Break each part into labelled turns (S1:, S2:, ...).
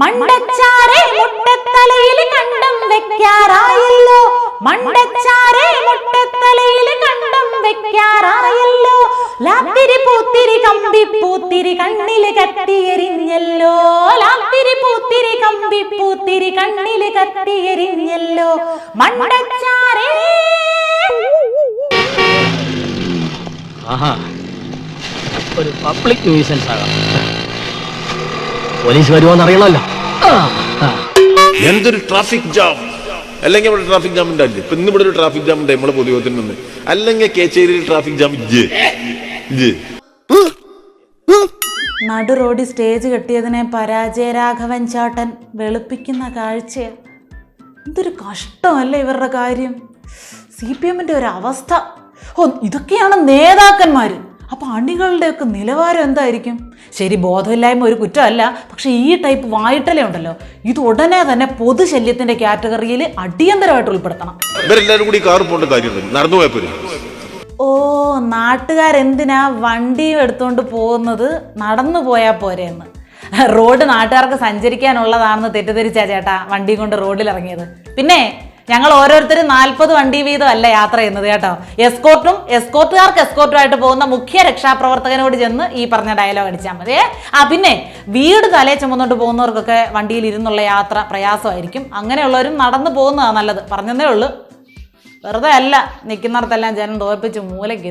S1: മണ്ടച്ചാരെ മുട്ടത്തലയിൽ കണ്ടം വെക്കാറായല്ലോ. മണ്ടച്ചാരെ മുട്ടത്തലയിൽ കണ്ടം വെക്കാറായല്ലോ. ലാത്തിരി പൂത്തിരി കമ്പി പൂത്തിരി കണ്ണിൽ കത്തിയെരിഞ്ഞല്ലോ. ലാത്തിരി പൂത്തിരി കമ്പി പൂത്തിരി കണ്ണിൽ കത്തിയെരിഞ്ഞല്ലോ. മണ്ടച്ചാരേ
S2: ആഹാ ഒരു പബ്ലിക് ന്യൂസൻസ് ആകാം. പോലീസ് വരുമോന്ന് അറിയണമല്ലോ.
S3: എന്തൊരു ട്രാഫിക് ജാം അല്ലെങ്കിൽ ഇവിടെ ട്രാഫിക് ജാം ഉണ്ടാവില്ലേ ഇപ്പൊ ഇന്ന് ഇവിടെ ഒരു ട്രാഫിക് ജാം ഉണ്ട് നമ്മളെ പൊതുയോഗത്തിൽ നിന്ന്. അല്ലെങ്കിൽ കേച്ചേരിയിൽ ട്രാഫിക് ജാം ഇജ്ജ് ഇജ്ജ്
S1: നടു റോഡി സ്റ്റേജ് കെട്ടിയതിനെ പരാജയരാഘവൻ ചാട്ടൻ വെളുപ്പിക്കുന്ന കാഴ്ച. എന്തൊരു കഷ്ടമല്ലേ ഇവരുടെ കാര്യം. സി പി എമ്മിന്റെ ഒരു അവസ്ഥ. ഓ ഇതൊക്കെയാണ് നേതാക്കന്മാർ അപ്പോൾ അണികളുടെയൊക്കെ നിലവാരം എന്തായിരിക്കും? ശരി ബോധമില്ലായ്മ ഒരു കുറ്റമല്ല പക്ഷേ ഈ ടൈപ്പ് വായിട്ടലേ ഉണ്ടല്ലോ. ഇത് ഉടനെ തന്നെ പൊതുശല്യത്തിന്റെ കാറ്റഗറിയിൽ അടിയന്തരമായിട്ട് ഉൾപ്പെടുത്തണം.
S3: കൂടി കാർ പോകേണ്ട നടന്നു
S1: ഓ നാട്ടുകാരെന്തിനാ വണ്ടിയും എടുത്തുകൊണ്ട് പോകുന്നത്? നടന്നു പോയാൽ പോരെയെന്ന് റോഡ് നാട്ടുകാർക്ക് സഞ്ചരിക്കാനുള്ളതാണെന്ന് തെറ്റിദ്ധരിച്ചാ ചേട്ടാ വണ്ടിയും കൊണ്ട് റോഡിൽ ഇറങ്ങിയത് പിന്നെ ഞങ്ങൾ ഓരോരുത്തരും നാൽപ്പത് വണ്ടി വീതം അല്ല യാത്ര ചെയ്യുന്നത് കേട്ടോ. എസ്കോർട്ടും എസ്കോർട്ടുകാർക്ക് എസ്കോർട്ടുമായിട്ട് പോകുന്ന മുഖ്യ രക്ഷാപ്രവർത്തകനോട് ചെന്ന് ഈ പറഞ്ഞ ഡയലോഗ് അടിച്ചാൽ മതി. ആ പിന്നെ വീട് തലേ ചുമന്നുകൊണ്ട് പോകുന്നവർക്കൊക്കെ വണ്ടിയിൽ ഇരുന്നുള്ള യാത്ര പ്രയാസമായിരിക്കും. അങ്ങനെയുള്ളവരും നടന്നു പോകുന്നതാണ് നല്ലത്. പറഞ്ഞതേ ഉള്ളൂ. വെറുതെ അല്ല നിൽക്കുന്നിടത്തെല്ലാം ജനം തോൽപ്പിച്ച് മൂലയ്ക്ക്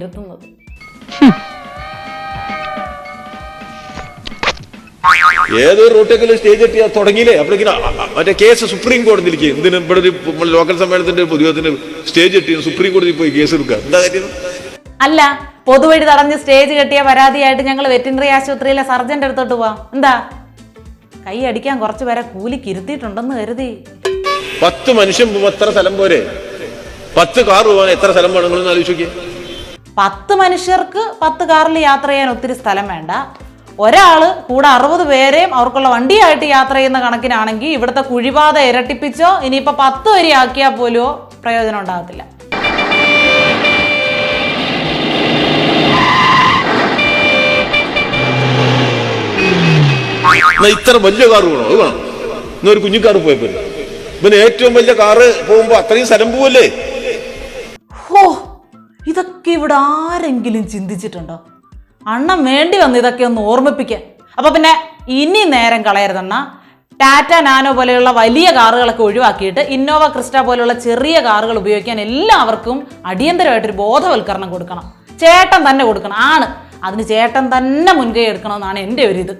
S3: ഏതൊരു റൂട്ടെങ്കിലും സ്റ്റേജ് എത്തിയാൽ തുടങ്ങിയില്ലേ? അപ്പോഴേക്കും മറ്റേ കേസ് സുപ്രീം കോടതിയിലേക്ക് എന്തിനും ഇവിടെ ഒരു ലോക്കൽ സമ്മേളനത്തിന്റെ ഒരു പൊതുയോഗത്തിന് സ്റ്റേജ് എത്തി സുപ്രീം കോടതിയിൽ പോയി കേസ് എടുക്കുക. എന്താ കാര്യം?
S1: അല്ല പൊതുവഴി തടഞ്ഞ് സ്റ്റേജ് കെട്ടിയ പരാതിയായിട്ട് ഞങ്ങൾ വെറ്റിനറി ആശുപത്രിയിലെ സർജന്റെ അടുത്തോട്ട് പോവാം. എന്താ? കൈ അടിക്കാൻ കുറച്ച് പേരെ കൂലിക്ക് ഇരുത്തിയിട്ടുണ്ടെന്ന് കരുതി.
S3: പത്ത് മനുഷ്യൻ എത്ര സ്ഥലം പോരെ? പത്ത് കാർ പോകാൻ എത്ര സ്ഥലം വേണം ആലോചിക്കേ ആലോചിച്ച്
S1: പത്ത് മനുഷ്യർക്ക് പത്ത് കാറിൽ യാത്ര ചെയ്യാൻ ഒത്തിരി സ്ഥലം വേണ്ട. ഒരാൾ കൂടെ അറുപത് പേരെയും അവർക്കുള്ള വണ്ടിയായിട്ട് യാത്ര ചെയ്യുന്ന കണക്കിനാണെങ്കിൽ ഇവിടുത്തെ കുഴിപാത ഇരട്ടിപ്പിച്ചോ ഇനിയിപ്പോൾ പത്ത് വരി ആക്കിയാൽ പോലുമോ പ്രയോജനം ഉണ്ടാകത്തില്ല.
S3: ഇത്ര വലിയ കാർ വേണോ? അത് വേണം. ഇന്നൊരു ഒരു കുഞ്ഞു കാർ പോയപ്പോ. ഇവന് ഏറ്റവും വലിയ കാറ് പോകുമ്പോ അത്രയും സ്ഥലം പോവല്ലേ?
S1: ഹോ ഇതൊക്കെ ഇവിടെ ആരെങ്കിലും ചിന്തിച്ചിട്ടുണ്ടോ? അണ്ണം വേണ്ടി വന്ന് ഇതൊക്കെ ഒന്ന് ഓർമ്മിപ്പിക്കാൻ അപ്പൊ പിന്നെ ഇനി നേരം കളയരുതെന്ന ടാറ്റ നാനോ പോലെയുള്ള വലിയ കാറുകളൊക്കെ ഒഴിവാക്കിയിട്ട് ഇന്നോവ ക്രിസ്റ്റ പോലെയുള്ള ചെറിയ കാറുകൾ ഉപയോഗിക്കാൻ എല്ലാവർക്കും അടിയന്തരമായിട്ടൊരു ബോധവൽക്കരണം കൊടുക്കണം. ചേട്ടൻ തന്നെ കൊടുക്കണം. ആണ്. അതിന് ചേട്ടൻ തന്നെ മുൻകൈ എടുക്കണമെന്നാണ് എന്റെ ഒരു ഇത്.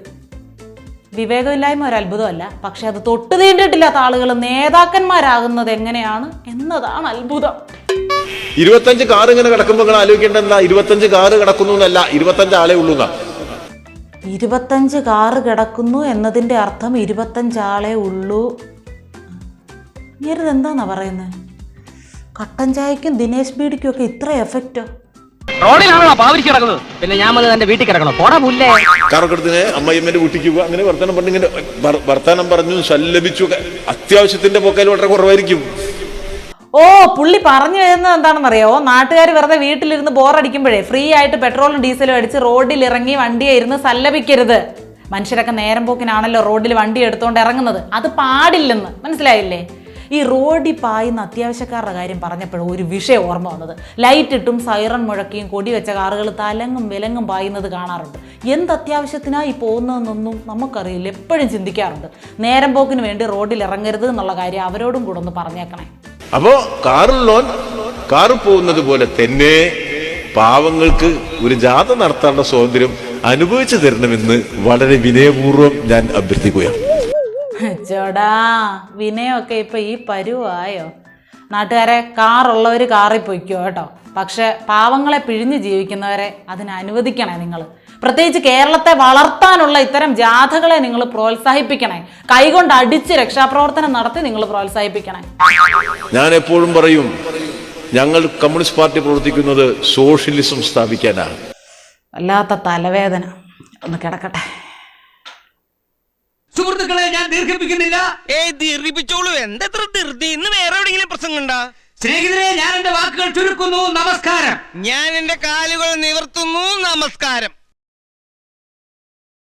S1: വിവേകമില്ലായ്മ ഒരു അത്ഭുതമല്ല. പക്ഷെ അത് തൊട്ട് തീണ്ടിട്ടില്ലാത്ത ആളുകൾ നേതാക്കന്മാരാകുന്നത് എങ്ങനെയാണ് എന്നതാണ് അത്ഭുതം.
S3: ഇരുപത്തഞ്ച് കാർ ഇങ്ങനെ കിടക്കുമ്പോൾ നിങ്ങൾ ആലോചിക്കേണ്ട എന്താ? ഇരുപത്തഞ്ച് കാറ് കിടക്കുന്നു എന്നല്ല ഇരുപത്തഞ്ച് ആളെ ഉള്ളൂ എന്നാ.
S1: ഇരുപത്തഞ്ച് കാറ് കിടക്കുന്നു എന്നതിന്റെ അർത്ഥം ഇരുപത്തഞ്ച് ആളെ ഉള്ളൂ. നേരിത് എന്താന്നാ പറയുന്നത് കട്ടൻ ചായക്കും ദിനേശ് ബീഡിക്കും ഒക്കെ ഇത്ര എഫക്റ്റോ
S2: റോഡിലാണോ പാവരിച്ച് കിടക്കുന്നത്. പിന്നെ ഞാൻ വന്ന് എന്റെ വീട്ടിൽ കിടക്കണം. പോടാ പുല്ലേ.
S3: കാറൊക്കെ എടുത്ത് അമ്മയമ്മേന്റെ വീട്ടിലേക്ക് പോകുക അങ്ങനെ വർത്തമാനം പറഞ്ഞു ഇങ്ങനെ വർ- വർത്തമാനം പറഞ്ഞു സല്ലപിച്ചു ഒക്കെ. അത്യാവശ്യത്തിന്റെ പൊക്കയിൽ വളരെ കുറവായിരിക്കും.
S1: ഓ പുള്ളി പറഞ്ഞു വരുന്നത് എന്താണെന്നറിയോ? നാട്ടുകാർ വെറുതെ വീട്ടിലിരുന്ന് ബോറടിക്കുമ്പോഴേ ഫ്രീ ആയിട്ട് പെട്രോളും ഡീസലും അടിച്ച് റോഡിൽ ഇറങ്ങി വണ്ടിയെ ഇരുന്ന് സല്ലപിക്കരുത്. മനുഷ്യരൊക്കെ നേരം പോക്കിനാണല്ലോ റോഡിൽ വണ്ടി എടുത്തുകൊണ്ട് ഇറങ്ങുന്നത്. അത് പാടില്ലെന്ന്. മനസ്സിലായില്ലേ? ഈ റോഡിൽ പായുന്ന അത്യാവശ്യക്കാരുടെ കാര്യം പറഞ്ഞപ്പോഴും ഒരു വിഷയം ഓർമ്മ വന്നത്. ലൈറ്റ് ഇട്ടും സൈറൺ മുഴക്കിയും കൊടി വെച്ച കാറുകൾ തലങ്ങും വിലങ്ങും പായുന്നത് കാണാറുണ്ട്. എന്ത് അത്യാവശ്യത്തിനായി പോകുന്നതെന്നൊന്നും നമുക്കറിയില്ല. എപ്പോഴും ചിന്തിക്കാറുണ്ട്. നേരം പോക്കിന് വേണ്ടി റോഡിൽ ഇറങ്ങരുത് എന്നുള്ള കാര്യം അവരോടും കൂടെ ഒന്ന് പറഞ്ഞേക്കണേ.
S3: അപ്പോ കാറുള്ളോൻ കാറ് പോകുന്നത് പോലെ തന്നെ പാവങ്ങൾക്ക് ഒരു ജാഥ നടത്താനുള്ള സ്വാതന്ത്ര്യം അനുഭവിച്ചു തരണമെന്ന് വളരെ വിനയപൂർവം ഞാൻ അഭ്യർത്ഥിക്കുകയാണ്.
S1: ചേടാ വിനയമൊക്കെ ഇപ്പൊ ഈ പരുവായോ? നാട്ടുകാരെ കാറുള്ളവർ കാറിൽ പൊയ്ക്കോ കേട്ടോ. പക്ഷെ പാവങ്ങളെ പിഴിഞ്ഞ് ജീവിക്കുന്നവരെ അതിന് അനുവദിക്കണേ നിങ്ങൾ പ്രത്യേകിച്ച് കേരളത്തെ വളർത്താനുള്ള ഇത്തരം ജാഥകളെ നിങ്ങൾ പ്രോത്സാഹിപ്പിക്കണേ. കൈകൊണ്ട് അടിച്ച് രക്ഷാപ്രവർത്തനം നടത്തി നിങ്ങൾ പ്രോത്സാഹിപ്പിക്കണേ.
S3: ഞാൻ എപ്പോഴും പറയും ഞങ്ങൾ കമ്മ്യൂണിസ്റ്റ് പാർട്ടി പ്രവർത്തിക്കുന്നത് സോഷ്യലിസം സ്ഥാപിക്കാനാണ്.
S1: വല്ലാത്ത തലവേദന. ഒന്ന് കിടക്കട്ടെ.
S4: സുഹൃത്തുക്കളെ ഞാൻ ദീർഘിപ്പിക്കുന്നില്ല.
S5: ഏയ് ദീർഘിപ്പിച്ചോളൂ. എന്തെത്ര ധൃതി? ഇന്ന് വേറെ എവിടെയെങ്കിലും പ്രസംഗമുണ്ടാ
S4: സ്നേഹിതരെ ഞാൻ എന്റെ വാക്കുകൾ ചുരുക്കുന്നു. നമസ്കാരം.
S5: ഞാൻ എന്റെ കാലുകൾ നിവർത്തുന്നു. നമസ്കാരം.